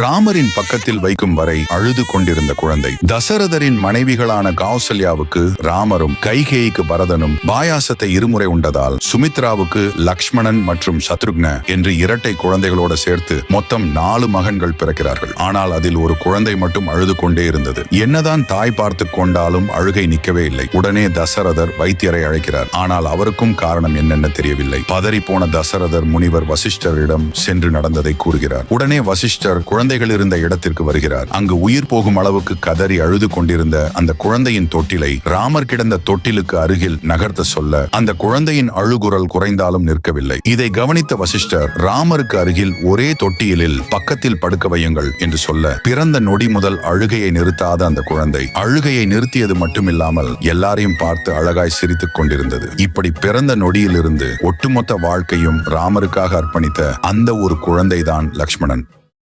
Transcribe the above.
ராமரின் பக்கத்தில் வைக்கும் வரை அழுது கொண்டிருந்த குழந்தை. தசரதரின் மனைவிகளான கௌசல்யாவுக்கு ராமரும் கைகேயிக்கு பரதனும் பாயாசத்தை இருமுறை உண்டதால் சுமித்ராவுக்கு லக்ஷ்மணன் மற்றும் சத்ருக்ன என்று இரட்டை குழந்தைகளோடு சேர்த்து மொத்தம் நாலு மகன்கள் பிறக்கிறார்கள். ஆனால் அதில் ஒரு குழந்தை மட்டும் அழுது கொண்டே இருந்தது. என்னதான் தாய் பார்த்து கொண்டாலும் அழுகை நிற்கவே இல்லை. உடனே தசரதர் வைத்தியரை அழைக்கிறார். ஆனால் அவருக்கும் காரணம் என்னென்ன தெரியவில்லை. பதறி போன தசரதர் முனிவர் வசிஷ்டரிடம் சென்று நடந்ததை கூறுகிறார். உடனே வசிஷ்டர் குழந்தை குழந்தைகள் இருந்த இடத்திற்கு வருகிறார். அங்கு உயிர் போகும் அளவுக்கு கதறி அழுது கொண்டிருந்த அந்த குழந்தையின் தொட்டிலை ராமர் கிடந்த தொட்டிலுக்கு அருகில் நகர்த்த சொல்ல அந்த குழந்தையின் அழுகுரல் குறைந்தாலும் நிற்கவில்லை. இதை கவனித்த வசிஷ்டர் ராமருக்கு அருகில் ஒரே தொட்டியலில் பக்கத்தில் படுக்க வையுங்கள் என்று சொல்ல பிறந்த நொடி முதல் அழுகையை நிறுத்தாத அந்த குழந்தை அழுகையை நிறுத்தியது மட்டுமில்லாமல் எல்லாரையும் பார்த்து அழகாய் சிரித்துக் கொண்டிருந்தது. இப்படி பிறந்த நொடியிலிருந்து ஒட்டுமொத்த வாழ்க்கையும் ராமருக்காக அர்ப்பணித்த அந்த ஒரு குழந்தைதான் லக்ஷ்மணன்.